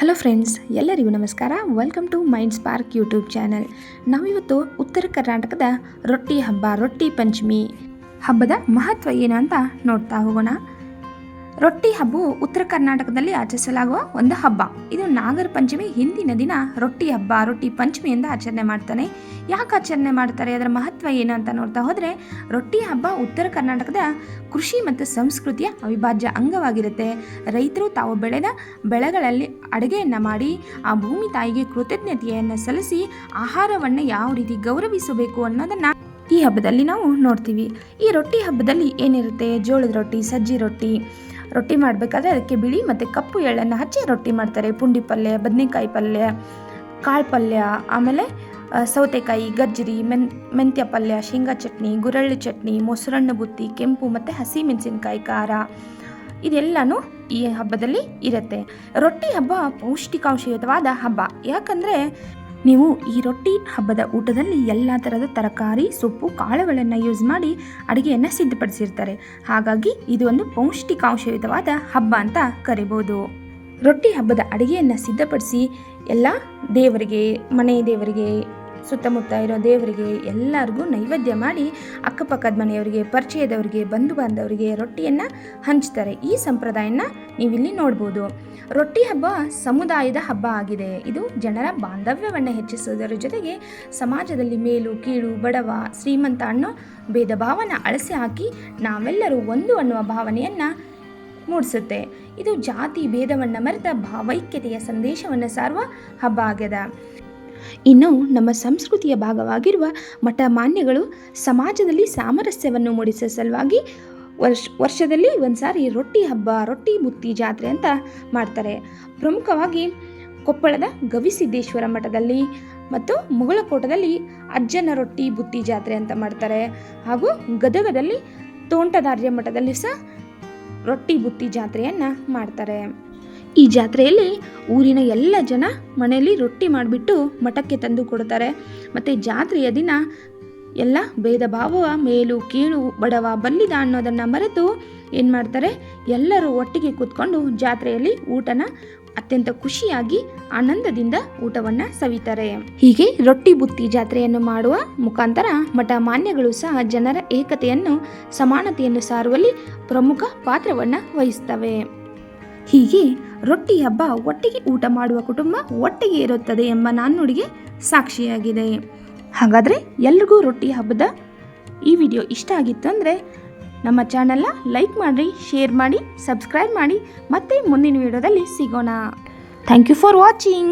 Hello friends ಎಲ್ಲರಿಗೂ ನಮಸ್ಕಾರ. Welcome to Mind Spark YouTube channel ನಾವಿವತ್ತು ಉತ್ತರ ಕರ್ನಾಟಕದ ರೊಟ್ಟಿ ಹಬ್ಬ, ರೊಟ್ಟಿ ಪಂಚಮಿ ಹಬ್ಬದ ಮಹತ್ವ ಏನು ಅಂತ ನೋಡ್ತಾ ಹೋಗೋಣ. ರೊಟ್ಟಿ ಹಬ್ಬವು ಉತ್ತರ ಕರ್ನಾಟಕದಲ್ಲಿ ಆಚರಿಸಲಾಗುವ ಒಂದು ಹಬ್ಬ. ಇದು ನಾಗರ ಪಂಚಮಿ, ಹಿಂದಿನ ದಿನ ರೊಟ್ಟಿ ಹಬ್ಬ, ರೊಟ್ಟಿ ಪಂಚಮಿಯಿಂದ ಆಚರಣೆ ಮಾಡ್ತಾನೆ. ಯಾಕೆ ಆಚರಣೆ ಮಾಡ್ತಾರೆ? ಅದರ ಮಹತ್ವ ಏನು ಅಂತ ನೋಡ್ತಾ ಹೋದರೆ, ರೊಟ್ಟಿ ಹಬ್ಬ ಉತ್ತರ ಕರ್ನಾಟಕದ ಕೃಷಿ ಮತ್ತು ಸಂಸ್ಕೃತಿಯ ಅವಿಭಾಜ್ಯ ಅಂಗವಾಗಿರುತ್ತೆ. ರೈತರು ತಾವು ಬೆಳೆದ ಬೆಳೆಗಳಲ್ಲಿ ಅಡುಗೆಯನ್ನು ಮಾಡಿ, ಆ ಭೂಮಿ ತಾಯಿಗೆ ಕೃತಜ್ಞತೆಯನ್ನು ಸಲ್ಲಿಸಿ, ಆಹಾರವನ್ನು ಯಾವ ರೀತಿ ಗೌರವಿಸಬೇಕು ಅನ್ನೋದನ್ನು ಈ ಹಬ್ಬದಲ್ಲಿ ನಾವು ನೋಡ್ತೀವಿ. ಈ ರೊಟ್ಟಿ ಹಬ್ಬದಲ್ಲಿ ಏನಿರುತ್ತೆ? ಜೋಳದ ರೊಟ್ಟಿ, ಸಜ್ಜಿ ರೊಟ್ಟಿ ರೊಟ್ಟಿ ಮಾಡಬೇಕಾದ್ರೆ ಅದಕ್ಕೆ ಬಿಳಿ ಮತ್ತು ಕಪ್ಪು ಎಳ್ಳನ್ನು ಹಚ್ಚಿ ರೊಟ್ಟಿ ಮಾಡ್ತಾರೆ. ಪುಂಡಿ ಪಲ್ಯ, ಬದನೆಕಾಯಿ ಪಲ್ಯ, ಕಾಳು ಪಲ್ಯ, ಆಮೇಲೆ ಸೌತೆಕಾಯಿ ಗಜ್ಜರಿ ಮೆನ್, ಮೆಂತ್ಯ ಪಲ್ಯ, ಶೇಂಗಾ ಚಟ್ನಿ, ಗುರಳ್ಳಿ ಚಟ್ನಿ, ಮೊಸರನ್ನು ಬುತ್ತಿ, ಕೆಂಪು ಮತ್ತು ಹಸಿ ಮೆಣಸಿನ್ಕಾಯಿ ಖಾರ ಇದೆಲ್ಲನೂ ಈ ಹಬ್ಬದಲ್ಲಿ ಇರುತ್ತೆ. ರೊಟ್ಟಿ ಹಬ್ಬ ಪೌಷ್ಟಿಕಾಂಶಯುತವಾದ ಹಬ್ಬ. ಯಾಕಂದರೆ ನೀವು ಈ ರೊಟ್ಟಿ ಹಬ್ಬದ ಊಟದಲ್ಲಿ ಎಲ್ಲ ಥರದ ತರಕಾರಿ, ಸೊಪ್ಪು, ಕಾಳುಗಳನ್ನು ಯೂಸ್ ಮಾಡಿ ಅಡುಗೆಯನ್ನು ಸಿದ್ಧಪಡಿಸಿರ್ತಾರೆ. ಹಾಗಾಗಿ ಇದು ಒಂದು ಪೌಷ್ಟಿಕಾಂಶಯುತವಾದ ಹಬ್ಬ ಅಂತ ಕರಿಬೋದು. ರೊಟ್ಟಿ ಹಬ್ಬದ ಅಡುಗೆಯನ್ನು ಸಿದ್ಧಪಡಿಸಿ ಎಲ್ಲ ದೇವರಿಗೆ, ಮನೆ ದೇವರಿಗೆ ಸುತ್ತಮುತ್ತ ಇರೋ ದೇವರಿಗೆ ಎಲ್ಲರಿಗೂ ನೈವೇದ್ಯ ಮಾಡಿ ಅಕ್ಕಪಕ್ಕದ ಮನೆಯವರಿಗೆ, ಪರಿಚಯದವರಿಗೆ ಬಂಧು ಬಾಂಧವರಿಗೆ ರೊಟ್ಟಿಯನ್ನು ಹಂಚ್ತಾರೆ. ಈ ಸಂಪ್ರದಾಯನ ನೀವಿಲ್ಲಿ ನೋಡ್ಬೋದು. ರೊಟ್ಟಿ ಹಬ್ಬ ಸಮುದಾಯದ ಹಬ್ಬ ಆಗಿದೆ. ಇದು ಜನರ ಬಾಂಧವ್ಯವನ್ನು ಹೆಚ್ಚಿಸುವುದರ ಜೊತೆಗೆ ಸಮಾಜದಲ್ಲಿ ಮೇಲು, ಕೀಳು, ಬಡವ, ಶ್ರೀಮಂತ ಅನ್ನೋ ಭೇದ ಭಾವನ ಅಳಸಿ ಹಾಕಿ ನಾವೆಲ್ಲರೂ ಒಂದು ಅನ್ನುವ ಭಾವನೆಯನ್ನು ಮೂಡಿಸುತ್ತೆ. ಇದು ಜಾತಿ ಭೇದವನ್ನು ಮರೆತ ಭಾವೈಕ್ಯತೆಯ ಸಂದೇಶವನ್ನು ಸಾರುವ ಹಬ್ಬ ಆಗ್ಯದ. ಇನ್ನು ನಮ್ಮ ಸಂಸ್ಕೃತಿಯ ಭಾಗವಾಗಿರುವ ಮಠ ಮಾನ್ಯಗಳು ಸಮಾಜದಲ್ಲಿ ಸಾಮರಸ್ಯವನ್ನು ಮೂಡಿಸುವ ಸಲುವಾಗಿ ವರ್ಷ, ವರ್ಷದಲ್ಲಿ ಒಂದು ಸಾರಿ ರೊಟ್ಟಿ ಹಬ್ಬ, ರೊಟ್ಟಿ ಬುತ್ತಿ ಜಾತ್ರೆ ಅಂತ ಮಾಡ್ತಾರೆ. ಪ್ರಮುಖವಾಗಿ ಕೊಪ್ಪಳದ ಗವಿಸಿದ್ದೇಶ್ವರ ಮಠದಲ್ಲಿ ಮತ್ತು ಮುಗಳಕೋಟದಲ್ಲಿ ಅಜ್ಜನ ರೊಟ್ಟಿ ಬುತ್ತಿ ಜಾತ್ರೆ ಅಂತ ಮಾಡ್ತಾರೆ. ಹಾಗೂ ಗದಗದಲ್ಲಿ ತೋಂಟದಾರ್ಯ ಮಠದಲ್ಲಿ ಸಹ ರೊಟ್ಟಿ ಬುತ್ತಿ ಜಾತ್ರೆಯನ್ನು ಮಾಡ್ತಾರೆ. ಈ ಜಾತ್ರೆಯಲ್ಲಿ ಊರಿನ ಎಲ್ಲ ಜನ ಮನೆಯಲ್ಲಿ ರೊಟ್ಟಿ ಮಾಡಿಬಿಟ್ಟು ಮಠಕ್ಕೆ ತಂದು ಕೊಡ್ತಾರೆ. ಮತ್ತು ಜಾತ್ರೆಯ ದಿನ ಎಲ್ಲ ಭೇದ ಭಾವ, ಮೇಲು, ಕೀಳು, ಬಡವ, ಬಲ್ಲಿದ ಅನ್ನೋದನ್ನು ಮರೆತು ಏನು ಮಾಡ್ತಾರೆ? ಎಲ್ಲರೂ ಒಟ್ಟಿಗೆ ಕೂತ್ಕೊಂಡು ಜಾತ್ರೆಯಲ್ಲಿ ಊಟನ ಅತ್ಯಂತ ಖುಷಿಯಾಗಿ, ಆನಂದದಿಂದ ಊಟವನ್ನು ಸವಿತಾರೆ. ಹೀಗೆ ರೊಟ್ಟಿ ಬುತ್ತಿ ಜಾತ್ರೆಯನ್ನು ಮಾಡುವ ಮುಖಾಂತರ ಮಠ ಮಾನ್ಯಗಳು ಸಹ ಜನರ ಏಕತೆಯನ್ನು, ಸಮಾನತೆಯನ್ನು ಸಾರುವಲ್ಲಿ ಪ್ರಮುಖ ಪಾತ್ರವನ್ನು ವಹಿಸ್ತವೆ. ಹೀಗೆ ರೊಟ್ಟಿ ಹಬ್ಬ ಒಟ್ಟಿಗೆ ಊಟ ಮಾಡುವ ಕುಟುಂಬ ಒಟ್ಟಿಗೆ ಇರುತ್ತದೆ ಎಂಬ ನಾಣ್ಣುಡಿಗೆ ಸಾಕ್ಷಿಯಾಗಿದೆ. ಹಾಗಾದರೆ ಎಲ್ರಿಗೂ ರೊಟ್ಟಿ ಹಬ್ಬದ ಈ ವಿಡಿಯೋ ಇಷ್ಟ ಆಗಿತ್ತು ಅಂದರೆ ನಮ್ಮ ಚಾನಲ್ನ ಲೈಕ್ ಮಾಡಿ, ಶೇರ್ ಮಾಡಿ, ಸಬ್ಸ್ಕ್ರೈಬ್ ಮಾಡಿ ಮತ್ತೆ ಮುಂದಿನ ವಿಡಿಯೋದಲ್ಲಿ ಸಿಗೋಣ. Thank you for watching